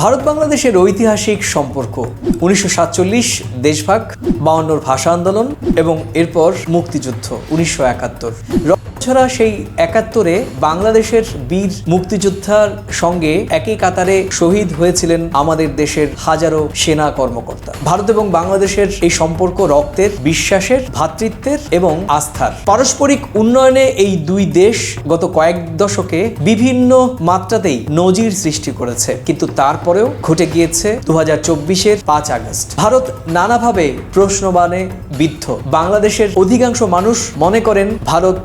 ভারত বাংলাদেশের ঐতিহাসিক সম্পর্ক, উনিশশো সাতচল্লিশ দেশভাগ, বাউন্নর ভাষা আন্দোলন এবং এরপর মুক্তিযুদ্ধ, উনিশশো একাত্তর। ছাড়া সেই একাত্তরে বাংলাদেশের বীর মুক্তিযোদ্ধার সঙ্গে একই কাতারে শহীদ হয়েছিলেন আমাদের দেশের হাজারো সেনা কর্মকর্তা। ভারত এবং বাংলাদেশের এই সম্পর্ক রক্তের, বিশ্বাসের ভ্রাতৃত্বের এবং আস্থার। পারস্পরিক উন্নয়নে এই দুই দেশ গত কয়েক দশকে বিভিন্ন মাত্রাতেই নজির সৃষ্টি করেছে। কিন্তু তারপরেও ঘটে গিয়েছে দু হাজার চব্বিশের পাঁচ আগস্ট। ভারত নানাভাবে প্রশ্নবানে বিদ্ধ। বাংলাদেশের অধিকাংশ মানুষ মনে করেন, ভারত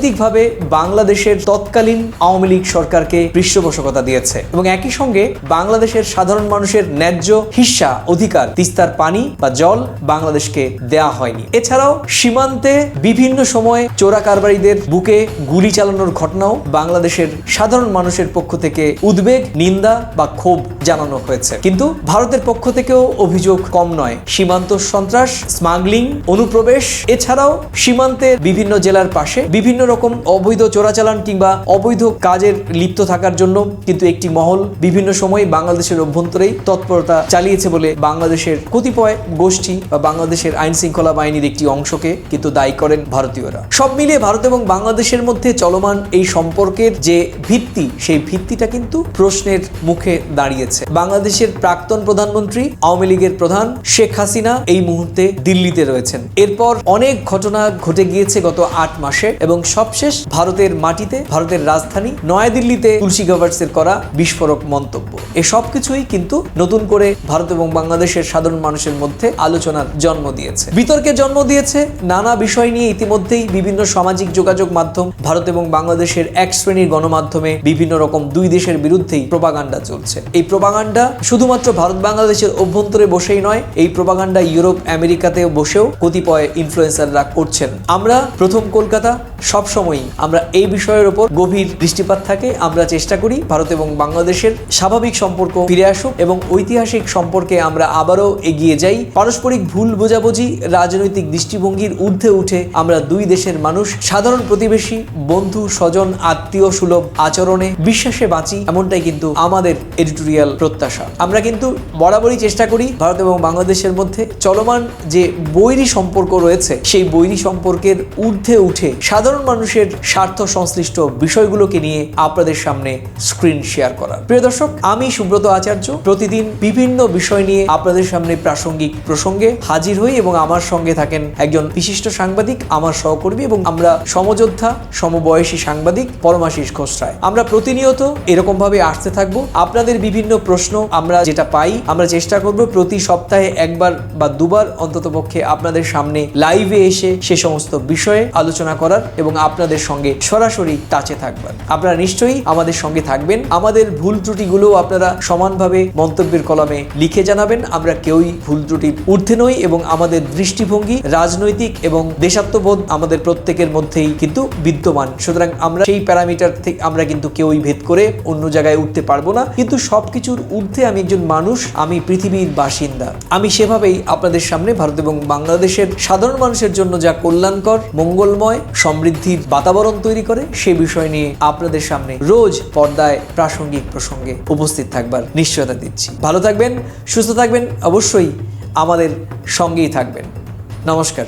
অনৈতিকভাবে বাংলাদেশের তৎকালীন আওয়ামী লীগ সরকারকে পৃষ্ঠপোষকতা দিয়েছে এবং একই সঙ্গে বাংলাদেশের সাধারণ মানুষের ন্যায্য হিস্সা অধিকার, তিস্তার পানি বা জল বাংলাদেশকে দেয়া হয়নি। এছাড়াও সীমান্তে বিভিন্ন সময়ে চোরা কারবারিদের বুকে গুলি চালানোর ঘটনাও বাংলাদেশের সাধারণ মানুষের পক্ষ থেকে উদ্বেগ, নিন্দা বা ক্ষোভ জানানো হয়েছে। কিন্তু ভারতের পক্ষ থেকেও অভিযোগ কম নয়। সীমান্ত সন্ত্রাস, স্মাগলিং, অনুপ্রবেশ, এছাড়াও সীমান্তের বিভিন্ন জেলার পাশে বিভিন্ন রকম অবৈধ চোরাচালান কিংবা অবৈধ কাজের লিপ্ত থাকার জন্য কিন্তু একটি মহল বিভিন্ন সময় বাংলাদেশের অভ্যন্তরেই তৎপরতা চালিয়েছে বলে বাংলাদেশের কতিপয় গোষ্ঠী বা বাংলাদেশের আইন শৃঙ্খলা বাহিনীর একটি অংশকে কিন্তু দায়ী করেন ভারতীয়রা। সব মিলিয়ে ভারত এবং বাংলাদেশের মধ্যে চলমান এই সম্পর্কের যে ভিত্তি, সেই ভিত্তিটা কিন্তু প্রশ্নের মুখে দাঁড়িয়েছে। বাংলাদেশের প্রাক্তন প্রধানমন্ত্রী, আওয়ামী লীগের প্রধান শেখ হাসিনা এই মুহূর্তে দিল্লিতে রয়েছেন। এরপর অনেক ঘটনা ঘটে গিয়েছে গত আট মাসে এবং সবশেষ ভারতের মাটিতে, ভারতের রাজধানী নয়াদিল্লিতে তুলসী গাভার্সের করা বিস্ফোরক মন্তব্য। এ সব কিছুই কিন্তু নতুন করে ভারত এবং বাংলাদেশের সাধারণ মানুষের মধ্যে আলোচনার জন্ম দিয়েছে। বিতর্কের জন্ম দিয়েছে নানা বিষয় নিয়ে ইতিমধ্যেই বিভিন্ন সামাজিক যোগাযোগ মাধ্যম, ভারত এবং বাংলাদেশের এক শ্রেণির গণমাধ্যমে বিভিন্ন রকম দুই দেশের বিরুদ্ধেই প্রপাগান্ডা চলছে। এই প্রপাগান্ডা শুধুমাত্র ভারত বাংলাদেশের অভ্যন্তরে বসেই নয়, এই প্রপাগান্ডা ইউরোপ, আমেরিকাতেও বসেও কতিপয় ইনফ্লুয়েন্সাররা করছেন। আমরা প্রথম কলকাতা সবসময়ই আমরা এই বিষয়ের উপর গভীর দৃষ্টিপাত থাকে। আমরা চেষ্টা করি ভারত এবং বাংলাদেশের স্বাভাবিক সম্পর্ক ফিরে আসুক এবং ঐতিহাসিক সম্পর্কে আমরা আবারও এগিয়ে যাই। পারস্পরিক ভুল বোঝাবুঝি, রাজনৈতিক দৃষ্টিভঙ্গির ঊর্ধ্বে উঠে আমরা দুই দেশের মানুষ, সাধারণ প্রতিবেশী, বন্ধু, স্বজন, আত্মীয় সুলভ আচরণে বিশ্বাসে বাঁচি, এমনটাই কিন্তু আমাদের এডিটোরিয়াল প্রত্যাশা। আমরা কিন্তু বরাবরই চেষ্টা করি ভারত এবং বাংলাদেশের মধ্যে চলমান যে বৈরী সম্পর্ক রয়েছে, সেই বৈরী সম্পর্কের ঊর্ধ্বে উঠে সাধারণ মানুষের স্বার্থ সংশ্লিষ্ট বিষয়গুলোকে নিয়ে আপনাদের সামনে স্ক্রিন শেয়ার করা। প্রিয় দর্শক, আমি সুব্রত আচার্য। প্রতিদিন বিভিন্ন বিষয় নিয়ে আপনাদের সামনে প্রাসঙ্গিক প্রসঙ্গে হাজির হই এবং আমার সঙ্গে থাকেন একজন বিশিষ্ট সাংবাদিক, আমার সহকর্মী এবং আমরা সমযোদ্ধা, সমবয়সী সাংবাদিক পরমাশিস খোসরায়। আমরা প্রতিনিয়ত এরকম ভাবে আসতে থাকব। আপনাদের বিভিন্ন প্রশ্ন আমরা যেটা পাই, আমরা চেষ্টা করব প্রতি সপ্তাহে একবার বা দুবার অন্তত পক্ষে আপনাদের সামনে লাইভে এসে সে সমস্ত বিষয়ে আলোচনা করার এবং আপনাদের সঙ্গে সরাসরি টাচে থাকবেন। আপনারা নিশ্চয়ই আমাদের সঙ্গে থাকবেন। আমাদের ভুল ত্রুটিগুলো আপনারা সমানভাবে মন্তব্যের কলমে লিখে জানাবেন। আমরা কেউই ভুল ত্রুটির ঊর্ধ্বে নই এবং আমাদের দৃষ্টিভঙ্গি, রাজনৈতিক এবং দেশাত্মবোধ আমাদের প্রত্যেকের মধ্যেই কিন্তু বিদ্যমান। সুতরাং আমরা সেই প্যারামিটার থেকে আমরা কিন্তু কেউই ভেদ করে অন্য জায়গায় উঠতে পারব না। কিন্তু সবকিছুর ঊর্ধ্বে আমি একজন মানুষ, আমি পৃথিবীর বাসিন্দা। আমি সেভাবেই আপনাদের সামনে ভারত এবং বাংলাদেশের সাধারণ মানুষের জন্য যা কল্যাণকর, মঙ্গলময় সমৃদ্ধির বাতাবরণ তৈরি করে সে বিষয় নিয়ে আপনাদের সামনে রোজ পর্দায় প্রাসঙ্গিক প্রসঙ্গে উপস্থিত থাকবার নিশ্চয়তা দিচ্ছি। ভালো থাকবেন, সুস্থ থাকবেন, অবশ্যই আমাদের সঙ্গেই থাকবেন। নমস্কার।